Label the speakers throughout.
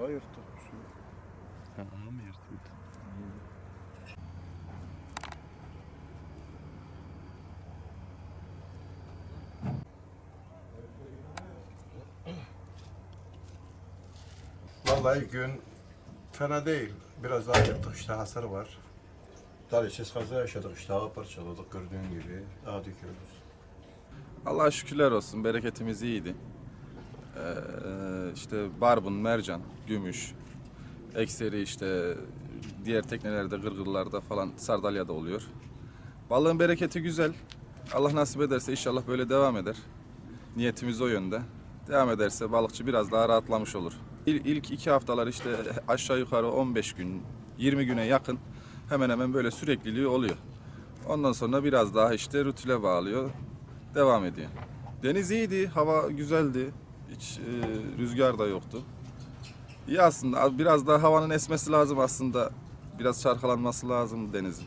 Speaker 1: Ne?
Speaker 2: ayırttı.
Speaker 1: Ha, ağa mı yırtıldı?
Speaker 2: Vallahi gün fena değil. Biraz daha yırtık işte hasar var. Talihsiz kaza yaşadık işte ağı parçaladık gördüğün gibi. Ağa döküyoruz.
Speaker 3: Allah'a şükürler olsun bereketimiz iyiydi. Ee, işte barbun, mercan, gümüş, ekseri işte diğer teknelerde, gırgırlarda falan sardalyada oluyor. Balığın bereketi güzel. Allah nasip ederse inşallah böyle devam eder. Niyetimiz o yönde. Devam ederse balıkçı biraz daha rahatlamış olur. İl, ilk iki haftalar işte aşağı yukarı 15 gün, 20 güne yakın hemen hemen böyle sürekliliği oluyor. Ondan sonra biraz daha işte rutine bağlıyor devam ediyor. Deniz iyiydi, hava güzeldi. Hiç e, rüzgar da yoktu. İyi aslında. Biraz daha havanın esmesi lazım aslında. Biraz çarkalanması lazım denizin.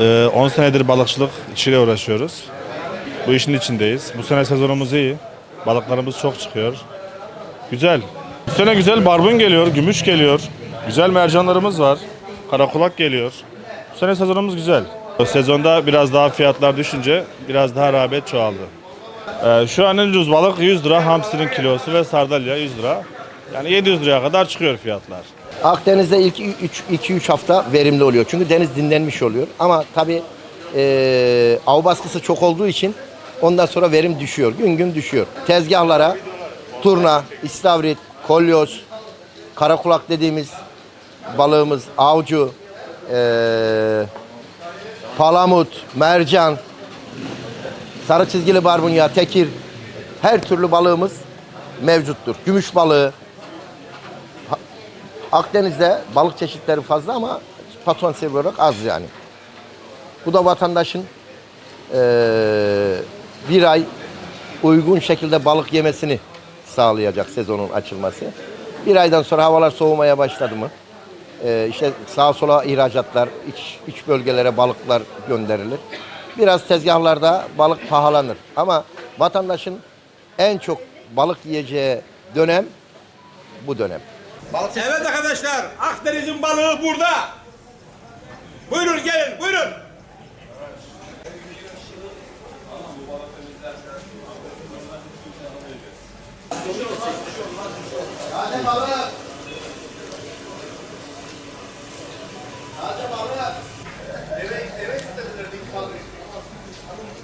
Speaker 4: Ee, 10 senedir balıkçılık işiyle uğraşıyoruz. Bu işin içindeyiz. Bu sene sezonumuz iyi. Balıklarımız çok çıkıyor. Güzel. Bu sene güzel barbun geliyor, gümüş geliyor. Güzel mercanlarımız var. Karakulak geliyor. Bu sene sezonumuz güzel. Sezonda biraz daha fiyatlar düşünce biraz daha rağbet çoğaldı. Ee, şu an en ucuz balık 100 lira, hamsinin kilosu ve sardalya 100 lira. Yani 700 liraya kadar çıkıyor fiyatlar.
Speaker 5: Akdeniz'de ilk 2-3 hafta verimli oluyor. Çünkü deniz dinlenmiş oluyor. Ama tabii e, av baskısı çok olduğu için ondan sonra verim düşüyor. Gün gün düşüyor. Tezgahlara turna, istavrit, kolyoz, karakulak dediğimiz balığımız, avcu, e, palamut, mercan, sarı çizgili barbunya, tekir her türlü balığımız mevcuttur. Gümüş balığı, Akdeniz'de balık çeşitleri fazla ama potansiyel olarak az yani. Bu da vatandaşın eee, bir ay uygun şekilde balık yemesini sağlayacak sezonun açılması. Bir aydan sonra havalar soğumaya başladı mı? eee, işte sağa sola ihracatlar, iç, iç bölgelere balıklar gönderilir. Biraz tezgahlarda balık pahalanır. Ama vatandaşın en çok balık yiyeceği dönem bu dönem.
Speaker 6: Evet arkadaşlar, Akdeniz'in balığı burada. Buyurun gelin, buyurun.
Speaker 5: Taze balık.